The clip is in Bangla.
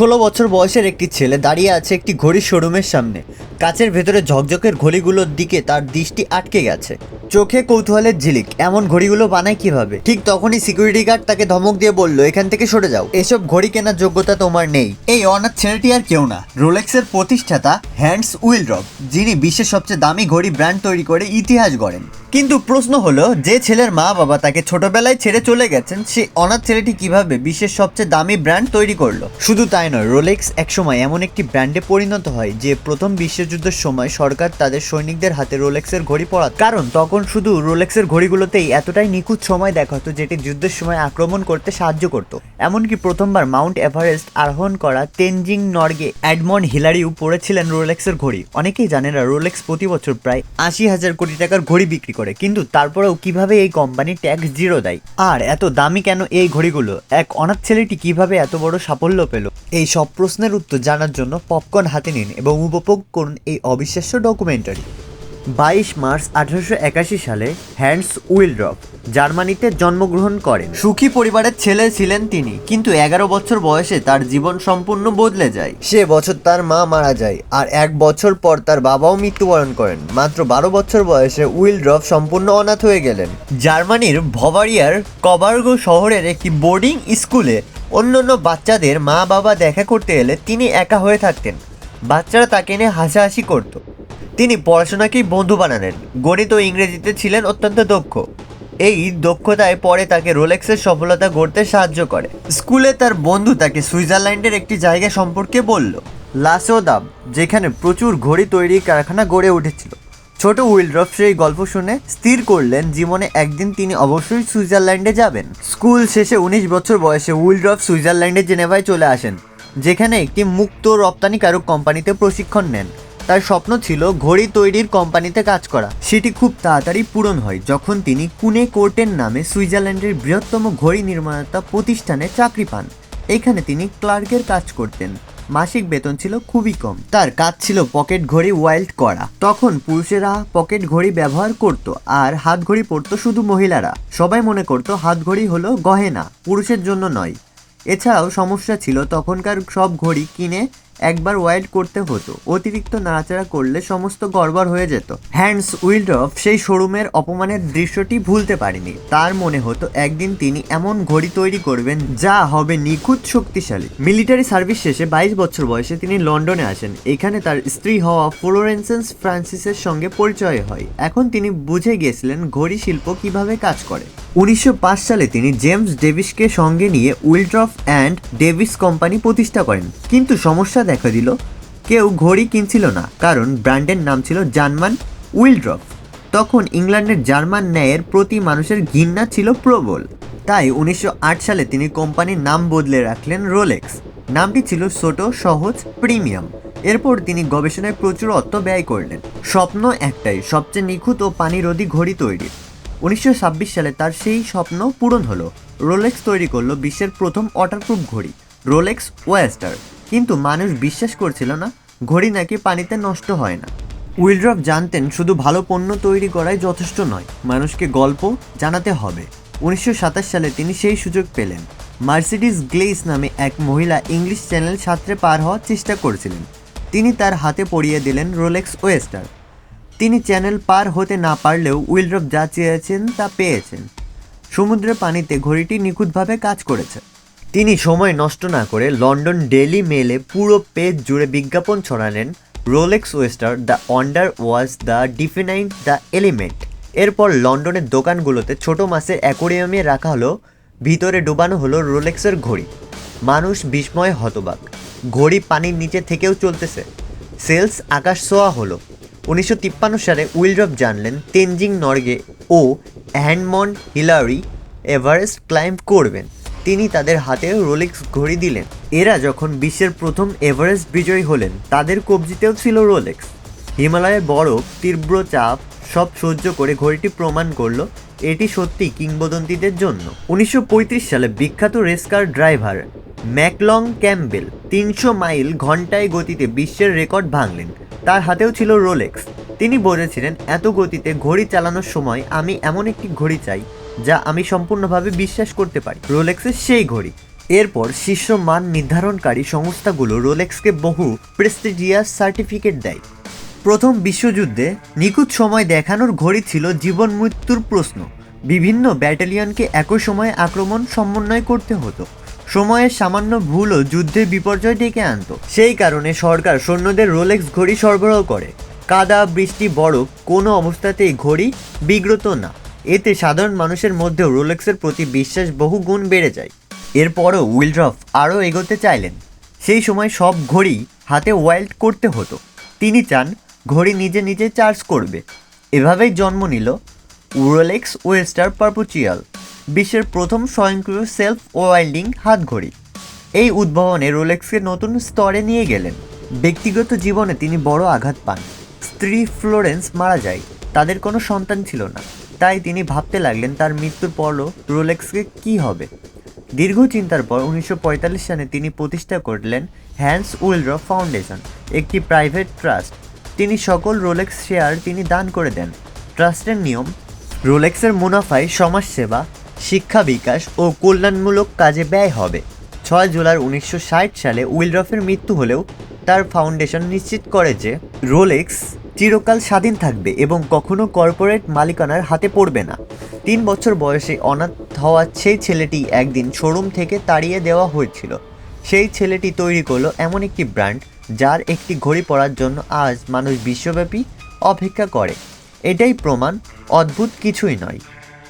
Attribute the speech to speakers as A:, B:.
A: ষোলো বছর বয়সের একটি ছেলে দাঁড়িয়ে আছে একটি ঘড়ির শোরুমের সামনে। কাচের ভেতরে ঝকঝকের ঘড়িগুলোর দিকে তার দৃষ্টি আটকে গেছে। চোখে কৌতূহলের ঝিলিক, এমন ঘড়িগুলো বানায় কীভাবে? ঠিক তখনই সিকিউরিটি গার্ড তাকে ধমক দিয়ে বলল, এখান থেকে সরে যাও। এসব ঘড়ি কেনার যোগ্যতা তোমার নেই। এই অনাথ ছেলেটি আর কেউ না। রোলেক্সের প্রতিষ্ঠাতা হ্যান্ডস উইলড্রপ যিনি বিশ্বের সবচেয়ে দামি ঘড়ি ব্র্যান্ড তৈরি করে ইতিহাস গড়েন। কিন্তু প্রশ্ন হলো, যে ছেলের মা বাবা তাকে ছোটবেলায় ছেড়ে চলে গেছেন, সে অনাথ ছেলেটি কীভাবে বিশ্বের সবচেয়ে দামি ব্র্যান্ড তৈরি করল? শুধু তাই নয় রোলেক্স একসময় এমন একটি ব্র্যান্ডে পরিণত হয় যে প্রথম বিশ্বযুদ্ধের সময় সরকার তাদের সৈনিকদের হাতে রোলেক্সের ঘড়ি পড়াত কারণ তখন শুধু রোলেক্সের ঘড়িগুলোতেই এতটাই নিখুঁত সময় দেখাতো যেটি যুদ্ধের সময় আক্রমণ করতে সাহায্য করত। এমনকি প্রথমবার মাউন্ট এভারেস্ট আরোহণ করা তেনজিং নর্গে অ্যাডমন্ড হিলারিও পড়েছিলেন রোলেক্সের ঘড়ি। অনেকেই জানে না, রোলেক্স প্রতি বছর প্রায় আশি হাজার কোটি টাকার ঘড়ি বিক্রি করে, কিন্তু তারপরেও কীভাবে এই কোম্পানি ট্যাক্স জিরো দেয়? আর এত দামি কেন এই ঘড়িগুলো? এক অনাথ ছেলেটি কীভাবে এত বড় সাফল্য পেল? এই সব প্রশ্নের উত্তর জানার জন্য পপকর্ন হাতে নিন এবং উপভোগ করুন এই অবিশ্বাস্য ডকুমেন্টারি বাইশ মার্চ আঠারোশো একাশি সালে হ্যান্ডস উইলড্রপ জার্মানিতে জন্মগ্রহণ করেন। সুখী পরিবারের ছেলে ছিলেন তিনি, কিন্তু এগারো বছর বয়সে তার জীবন সম্পূর্ণ বদলে যায়। সে বছর তার মা মারা যায় আর এক বছর পর তার বাবাও মৃত্যুবরণ করেন। মাত্র বারো বছর বয়সে উইলড্রপ সম্পূর্ণ অনাথ হয়ে গেলেন। জার্মানির ভবারিয়ার কবার্গো শহরের একটি বোর্ডিং স্কুলে অন্যান্য বাচ্চাদের মা বাবা দেখা করতে এলে তিনি একা হয়ে থাকতেন। বাচ্চারা তাকে নিয়ে হাসাহাসি করতো। তিনি পড়াশোনাকেই বন্ধু বানালেন। গণিত ও ইংরেজিতে ছিলেন অত্যন্ত দক্ষ। এই দক্ষতায় পরে তাকে রোলেক্সের সফলতা গড়তে সাহায্য করে। স্কুলে তার বন্ধু তাকে সুইজারল্যান্ডের একটি জায়গা সম্পর্কে বলল লাসোদাম যেখানে প্রচুর ঘড়ি তৈরির কারখানা গড়ে উঠেছিল। ছোট উইলড্রফ সেই গল্প শুনে স্থির করলেন জীবনে একদিন তিনি অবশ্যই সুইজারল্যান্ডে যাবেন। স্কুল শেষে উনিশ বছর বয়সে উইলড্রফ সুইজারল্যান্ডে জেনেভায় চলে আসেন, যেখানে একটি মুক্ত রপ্তানিকারক কোম্পানিতে প্রশিক্ষণ নেন। তার স্বপ্ন ছিল ঘড়ি তৈরির কোম্পানিতে কাজ করা। সেটি খুব তাড়াতাড়ি পূরণ হয় যখন তিনি কুনে কোর্টের নামে সুইজারল্যান্ডের বৃহত্তম ঘড়ি নির্মাতা প্রতিষ্ঠানে চাকরি পান। এখানে তিনি ক্লার্কের কাজ করতেন। মাসিক বেতন ছিল খুবই কম। তার কাজ ছিল পকেট ঘড়ি ওয়াইল্ড করা। তখন পুরুষেরা পকেট ঘড়ি ব্যবহার করত আর হাত ঘড়ি পরতো শুধু মহিলারা। সবাই মনে করত হাত ঘড়ি হলো গহেনা, পুরুষের জন্য নয়। এছাড়াও সমস্যা ছিল তখনকার সব ঘড়ি কিনে একবার ওয়াইল্ড করতে হতো। অতিরিক্ত নাড়াচাড়া করলে সমস্ত গড়বড় হয়ে যেত। হ্যান্ডস উইলড্রফ সেই শোরুমের অপমানের দৃশ্যটি ভুলতে পারেনি। তার মনে হতো, একদিন তিনি এমন ঘড়ি তৈরি করবেন যা হবে নিখুঁত শক্তিশালী। মিলিটারি সার্ভিস শেষে বাইশ বছর বয়সে তিনি লন্ডনে আসেন। এখানে তার স্ত্রী হওয়া ফ্লোরেন্সেন্স ফ্রান্সিসের সঙ্গে পরিচয় হয়। এখন তিনি বুঝে গিয়েছিলেন ঘড়ি শিল্প কীভাবে কাজ করে। উনিশশো পাঁচ সালে তিনি জেমস ডেভিসকে সঙ্গে নিয়ে উইলড্রফ অ্যান্ড ডেভিস কোম্পানি প্রতিষ্ঠা করেন। কিন্তু সমস্যা দেখা দিল, কেউ ঘড়ি কিনছিল না, কারণ ব্র্যান্ডের নাম ছিল জার্মান উইলড্রফ। তখন ইংল্যান্ডের জার্মান ন্যায়ের প্রতি মানুষের ঘৃণা ছিল প্রবল। তাই উনিশশো আট সালে তিনি কোম্পানির নাম বদলে রাখলেন রোলেক্স। নামটি ছিল ছোট, সহজ, প্রিমিয়াম। এরপর তিনি গবেষণায় প্রচুর অর্থ ব্যয় করলেন। স্বপ্ন একটাই, সবচেয়ে নিখুঁত ও পানিরোধী ঘড়ি তৈরির উনিশশো সালে তার সেই স্বপ্ন পূরণ হলো। রোলেক্স তৈরি করল বিশ্বের প্রথম ওয়াটারপ্রুফ ঘড়ি, রোলেক্স ওয়েস্টার। কিন্তু মানুষ বিশ্বাস করছিল না, ঘড়ি নাকি পানিতে নষ্ট হয় না। উইলড্রপ জানতেন শুধু ভালো পণ্য তৈরি করাই যথেষ্ট নয়, মানুষকে গল্প জানাতে হবে। উনিশশো সাতাশ সালে তিনি সেই সুযোগ পেলেন। মার্সিডিস গ্লেস নামে এক মহিলা ইংলিশ চ্যানেল সাঁতরে পার হওয়ার চেষ্টা করছিলেন। তিনি তার হাতে পড়িয়ে দিলেন রোলেক্স ওয়েস্টার। তিনি চ্যানেল পার হতে না পারলেও উইলড্রপ যা চেয়েছেন তা পেয়েছেন। সমুদ্রের পানিতে ঘড়িটি নিখুঁতভাবে কাজ করেছে। তিনি সময় নষ্ট না করে লন্ডন ডেলি মেলে পুরো পেজ জুড়ে বিজ্ঞাপন ছড়ালেন Rolex oyster, the wonder was the defining the element এরপর লন্ডনের দোকানগুলোতে ছোট মাছের অ্যাকোরিয়ামে রাখা হলো, ভিতরে ডোবানো হলো রোলেক্সের ঘড়ি। মানুষ বিস্ময়ে হতবাক। ঘড়ি পানির নিচে থেকেও চলতেছে। সেলস আকাশ ছোঁয়া হলো। উনিশশো তিপ্পান্ন সালে উইলড্রপ জানলেন, তেনজিং নর্গে ও হ্যান্ডমন হিলারি এভারেস্ট ক্লাইম্ব করবেন। তিনি তাদের হাতে রোলেক্স ঘড়ি দিলেন। এরা যখন বিশ্বের প্রথম এভারেস্ট বিজয়ী হলেন, তাদের কবজিতেও ছিল রোলেক্স। হিমালয়ের বরফ, তীব্র চাপ, সব সহ্য করে ঘড়িটি প্রমাণ করল এটি সত্যি কিংবদন্তিদের জন্য। উনিশশো পঁয়ত্রিশ সালে বিখ্যাত রেসকার ড্রাইভার ম্যাকলং ক্যাম্বেল তিনশো মাইল ঘন্টায় গতিতে বিশ্বের রেকর্ড ভাঙলেন। তার হাতেও ছিল রোলেক্স। তিনি বলেছিলেন, এত গতিতে ঘড়ি চালানোর সময় আমি এমন একটি ঘড়ি চাই যা আমি সম্পূর্ণভাবে বিশ্বাস করতে পারি। রোলেক্সের সেই ঘড়ি। এরপর শীর্ষ মান নির্ধারণকারী সংস্থাগুলো রোলেক্সকে বহু প্রেস্টিজিয়াস সার্টিফিকেট দেয়। প্রথম বিশ্বযুদ্ধে নিখুঁত সময় দেখানোর ঘড়ি ছিল জীবন মৃত্যুর প্রশ্ন। বিভিন্ন ব্যাটালিয়নকে একই সময়ে আক্রমণ সমন্বয় করতে হতো। সময়ের সামান্য ভুলও যুদ্ধে বিপর্যয় ডেকে আনতো। সেই কারণে সরকার সৈন্যদের রোলেক্স ঘড়ি সরবরাহ করে। কাদা, বৃষ্টি, বরফ কোনো অবস্থাতেই ঘড়ি বিগ্রত না। এতে সাধারণ মানুষের মধ্যেও রোলেক্সের প্রতি বিশ্বাস বহু গুণ বেড়ে যায়। এরপরও উইলড্রফ আরও এগোতে চাইলেন। সেই সময় সব ঘড়ি হাতে ওয়াইল্ড করতে হতো। তিনি চান ঘড়ি নিজে নিজে চার্জ করবে। এভাবেই জন্ম নিল রোলেক্স ওয়েস্টার পারপুচিয়াল, বিশ্বের প্রথম স্বয়ংক্রিয় সেলফ ওয়াইল্ডিং হাত ঘড়ি এই উদ্ভাবনে রোলেক্সকে নতুন স্তরে নিয়ে গেলেন। ব্যক্তিগত জীবনে তিনি বড় আঘাত পান। স্ত্রী ফ্লোরেন্স মারা যায়, তাদের কোনো সন্তান ছিল না। তাই তিনি ভাবতে লাগলেন তার মৃত্যুর পরও রোলেক্সকে কী হবে? দীর্ঘ চিন্তার পর উনিশশো পঁয়তাল্লিশ সালে তিনি প্রতিষ্ঠা করলেন হ্যান্স উইলড্রফ ফাউন্ডেশন, একটি প্রাইভেট ট্রাস্ট। তিনি সকল রোলেক্স শেয়ার তিনি দান করে দেন। ট্রাস্টের নিয়ম, রোলেক্সের মুনাফায় সমাজসেবা, শিক্ষা বিকাশ ও কল্যাণমূলক কাজে ব্যয় হবে। ছয় জুলাই উনিশশো ষাট সালে উইলড্রফের মৃত্যু হলেও তার ফাউন্ডেশন নিশ্চিত করে যে রোলেক্স চিরকাল স্বাধীন থাকবে এবং কখনো কর্পোরেট মালিকানার হাতে পড়বে না। তিন বছর বয়সে অনাথ হওয়া সেই ছেলেটি একদিন শোরুম থেকে তাড়িয়ে দেওয়া হয়েছিল। সেই ছেলেটি তৈরি করল এমন একটি ব্র্যান্ড, যার একটি ঘড়ি পরার জন্য আজ মানুষ বিশ্বব্যাপী অপেক্ষা করে। এটাই প্রমাণ, অদ্ভুত কিছুই নয়।